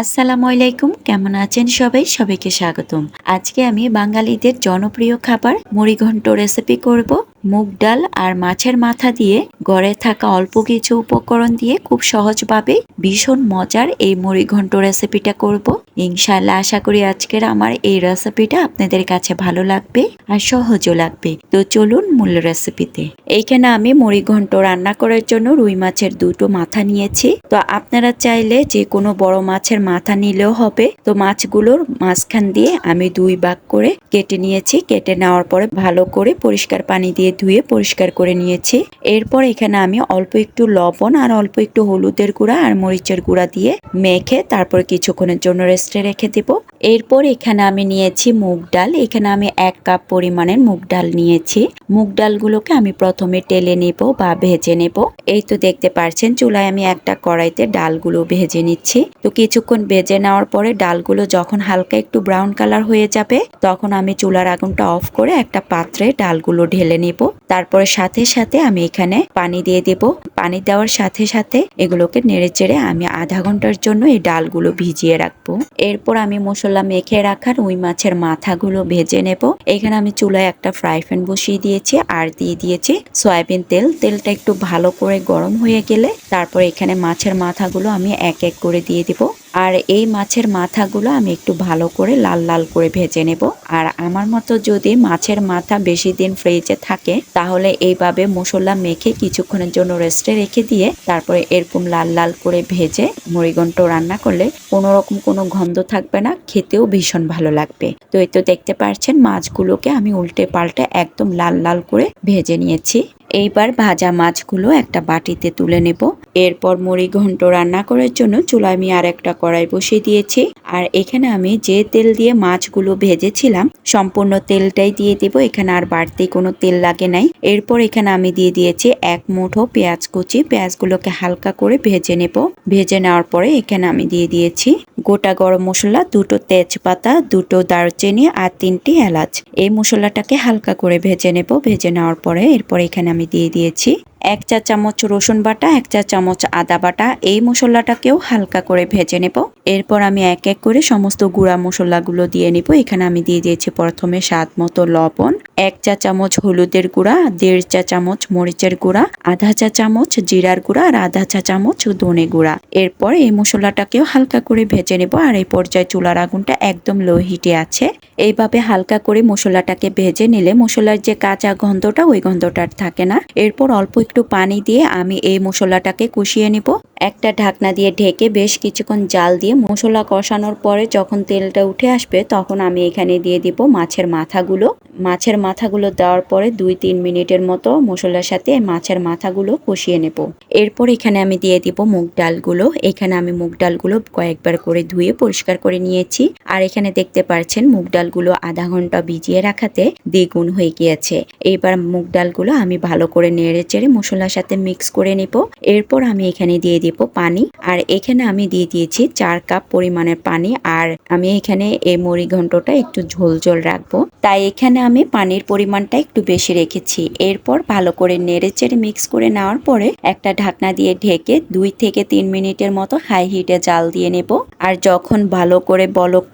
আসসালামু আলাইকুম, কেমন আছেন সবাই? সবাইকে স্বাগতম। আজকে আমি বাঙালিদের জনপ্রিয় খাবার মুড়িঘণ্ট রেসিপি করব। মুগ ডাল আর মাছের মাথা দিয়ে গড়ে থাকা অল্প কিছু উপকরণ দিয়ে খুব সহজভাবে ভীষণ মজার এই মুড়িঘণ্ট রেসিপিটা করব। ইনশাআল্লাহ আশা করি আজকের আমার এই রেসিপিটা আপনাদের কাছে ভালো লাগবে আর সহজও লাগবে। তো চলুন মূল রেসিপিতে। এইখানে আমি মুড়িঘণ্ট রান্না করার জন্য রুই মাছের দুটো মাথা নিয়েছি। তো আপনারা চাইলে যে কোনো বড় মাছের মাথা নিলেও হবে। তো মাছগুলোর মাঝখান দিয়ে আমি দুই ভাগ করে কেটে নিয়েছি। কেটে নেওয়ার পরে ভালো করে পরিষ্কার পানি দিয়ে ধুয়ে পরিষ্কার করে নিয়েছি। এরপর এখানে আমি অল্প একটু লবণ আর অল্প একটু হলুদের গুঁড়া আর মরিচের গুঁড়া দিয়ে মেখে তারপর কিছুক্ষণের জন্য রেস্টে রেখে দিব। এরপর এখানে আমি নিয়েছি মুগ ডাল। এখানে আমি এক কাপ পরিমাণের মুগ ডাল নিয়েছি। মুগ ডালগুলোকে আমি প্রথমে টেলে নেব বা ভেজে নেব। এই তো দেখতে পারছেন, চুলায় আমি একটা কড়াইতে ডালগুলো ভেজে নিচ্ছি। তো কিছুক্ষণ ভেজে নেওয়ার পরে ডালগুলো যখন হালকা একটু ব্রাউন কালার হয়ে যাবে, তখন আমি চুলার আগুনটা অফ করে একটা পাত্রে ডালগুলো ঢেলে নেব। তারপরে সাথে সাথে আমি এখানে পানি দিয়ে দেব। পানি দেওয়ার সাথে সাথে এগুলোকে নেড়ে চেড়ে আমি আধা ঘণ্টার জন্য এই ডালগুলো ভিজিয়ে রাখব। এরপর আমি মশলা মেখে রাখার ওই মাছের মাথাগুলো ভেজে নেব। এখানে আমি চুলায় একটা ফ্রাই প্যান বসিয়ে দিয়েছি আর দিয়ে দিয়েছি সয়াবিন তেল। তেলটা একটু ভালো করে গরম হয়ে গেলে তারপর এখানে মাছের মাথাগুলো আমি এক এক করে দিয়ে দিব। আর এই মাছের মাথাগুলো আমি একটু ভালো করে লাল লাল করে ভেজে নেব। আর আমার মতো যদি মাছের মাথা বেশি দিন ফ্রিজে থাকে, তাহলে এইভাবে মশলা মেখে কিছুক্ষণের জন্য রেস্টে রেখে দিয়ে তারপরে এরকম লাল লাল করে ভেজে মুড়িঘণ্ট রান্না করলে কোনো রকম কোনো গন্ধ থাকবে না, খেতেও ভীষণ ভালো লাগবে। তো এই তো দেখতে পাচ্ছেন মাছগুলোকে আমি উল্টে পাল্টে একদম লাল লাল করে ভেজে নিয়েছি। এইবার ভাজা মাছগুলো একটা বাটিতে তুলে নেব। এরপর মুড়ি ঘন্ট রান্না করার জন্য চুলায় আমি আর একটা কড়াই বসিয়ে দিয়েছি। আর এখানে আমি যে তেল দিয়ে মাছগুলো ভেজেছিলাম, সম্পূর্ণ তেলটাই দিয়ে দিব। এখানে আর বাড়তি কোনো তেল লাগে নাই। এরপর এখানে আমি দিয়ে দিয়েছি এক মুঠো পেঁয়াজ কুচি। পেঁয়াজগুলোকে হালকা করে ভেজে নেব। ভেজে নেওয়ার পরে এখানে আমি দিয়ে দিয়েছি গোটা গরম মশলা, দুটো তেজপাতা, দুটো দারচিনি আর তিনটি এলাচ। এই মশলাটাকে হালকা করে ভেজে নেব। ভেজে নেওয়ার পরে এরপর এখানে আমি দিয়ে দিয়েছি এক চা চামচ রসুন বাটা, এক চা চামচ আদা বাটা, এই মশলাটাকেও হালকা করে ভেজে নেব। এরপর আমি এক এক করে সমস্ত গুঁড়া মশলাগুলো দিয়ে নিব। এখানে আমি দিয়ে দিয়েছি প্রথমে স্বাদ মতো লবণ, এক চা চামচ হলুদের গুঁড়া, দেড় চা চামচ মরিচের গুঁড়া, আধা চা চামচ জিরার গুঁড়া আর আধা চা চামচ ধনে গুঁড়া। এরপর এই মশলাটাকেও হালকা করে ভেজে নেব আর এই পর্যায়ে চুলার আগুনটা একদম লো হিটে আছে। এইভাবে হালকা করে মশলাটাকে ভেজে নিলে মশলার যে কাঁচা গন্ধটা ওই গন্ধটা থাকে না। এরপর অল্প পানি দিয়ে আমি এই মশলাটাকে কষিয়ে নিব। একটা ঢাকনা দিয়ে ঢেকে বেশ কিছুক্ষণ জাল দিয়ে মশলা কষানোর পরে যখন তেলটা উঠে আসবে তখন আমি এখানে দিয়ে দিব মাছের মাথাগুলো। মাছের মাথাগুলো দেওয়ার পরে দুই তিন মিনিটের মতো মশলার সাথে মাছের মাথাগুলো কষিয়ে নেব। এরপর এখানে আমি দিয়ে দিব মুগ ডালগুলো। এখানে আমি মুগ ডালগুলো কয়েকবার করে ধুয়ে পরিষ্কার করে নিয়েছি। আর এখানে দেখতে পাচ্ছেন মুগ ডালগুলো আধা ঘণ্টা ভিজিয়ে রাখাতে দ্বিগুণ হয়ে গিয়েছে। এইবার মুগ ডালগুলো আমি ভালো করে নেড়ে চেড়ে মশলার সাথে মিক্স করে নেব। এরপর আমি এখানে দিয়ে দিব পানি। আর এখানে আমি দিয়ে দিয়েছি চার কাপ পরিমাণের পানি। আর আমি এখানে এই মুড়ি ঘন্টটা একটু ঝোল ঝোল রাখব। তাই এখানে আমি পানির পরিমাণটা একটু বেশি রেখেছি। এরপর ভালো করে নেড়ে চেড়ে মিক্স করে নেওয়ার পরে একটা ঢাকনা দিয়ে ঢেকে দুই থেকে তিন মিনিটের মতো হাই হিটে জাল দিয়ে নেব। আর যখন ভালো করে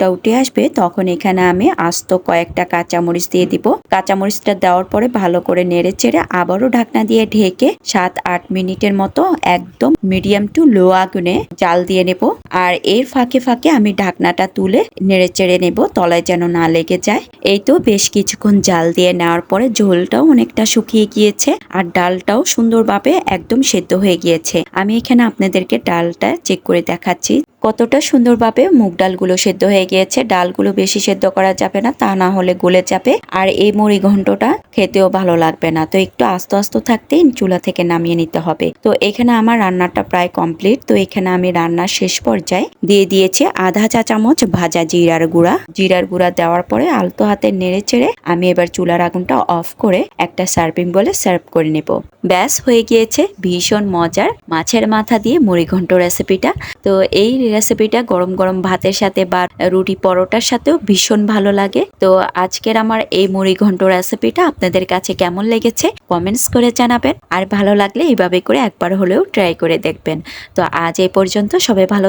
বলকটা উঠে আসবে, তখন এখানে আমি আস্ত কয়েকটা কাঁচামরিচ দিয়ে দিব। কাঁচামরিচটা দেওয়ার পরে ভালো করে নেড়ে চেড়ে আবারও ঢাকনা দিয়ে ঢেকে সাত আট মিনিটের মতো একদম মিডিয়াম টু লো আগুনে জাল দিয়ে নেব। আর এর ফাঁকে ফাঁকে আমি ঢাকনাটা তুলে নেড়ে চেড়ে নেব, তলায় যেন না লেগে যায়। এই তো বেশ কিছুক্ষণ জাল দিয়ে নেওয়ার পরে ঝোলটাও অনেকটা শুকিয়ে গিয়েছে আর ডালটাও সুন্দরভাবে একদম সেদ্ধ হয়ে গিয়েছে। আমি এখানে আপনাদেরকে ডালটা চেক করে দেখাচ্ছি। কতটা সুন্দরভাবে মুগ ডালগুলো সেদ্ধ হয়ে গিয়েছে। ডালগুলো বেশি সেদ্ধ করা যাবে না, তা না হলে গলে যাবে। আর এই মুড়ি ঘন্টটা খেতেও ভালো লাগবে না। তো একটু আস্তে আস্তে থাকতেই চুলা থেকে নামিয়ে নিতে হবে। তো এখানে আমার রান্নাটা প্রায় কমপ্লিট তো এখানে আমি রান্নার শেষ পর্যায়ে দিয়ে দিয়েছি আধা চা চামচ ভাজা জিরার গুঁড়া। জিরার গুঁড়া দেওয়ার পরে আলতো হাতে নেড়ে চেড়ে আমি এবার চুলার আগুনটা অফ করে একটা সার্ভিং বলে সার্ভ করে নেব। ব্যাস, হয়ে গিয়েছে ভীষণ মজার মাছের মাথা দিয়ে মুড়ি ঘন্ট রেসিপিটা। তো এই রেসিপিটা গরম গরম ভাতের সাথে বা রুটি পরোটার সাথেও ভীষণ ভালো লাগে। তো আজকের আমার এই মুড়ি ঘন্ট রেসিপিটা আপনাদের কাছে কেমন লেগেছে কমেন্টস করে জানাবেন। আর ভালো লাগলে এইভাবে করে একবার হলেও ট্রাই করে দেখবেন। তো আজ এই পর্যন্ত সবাই ভালো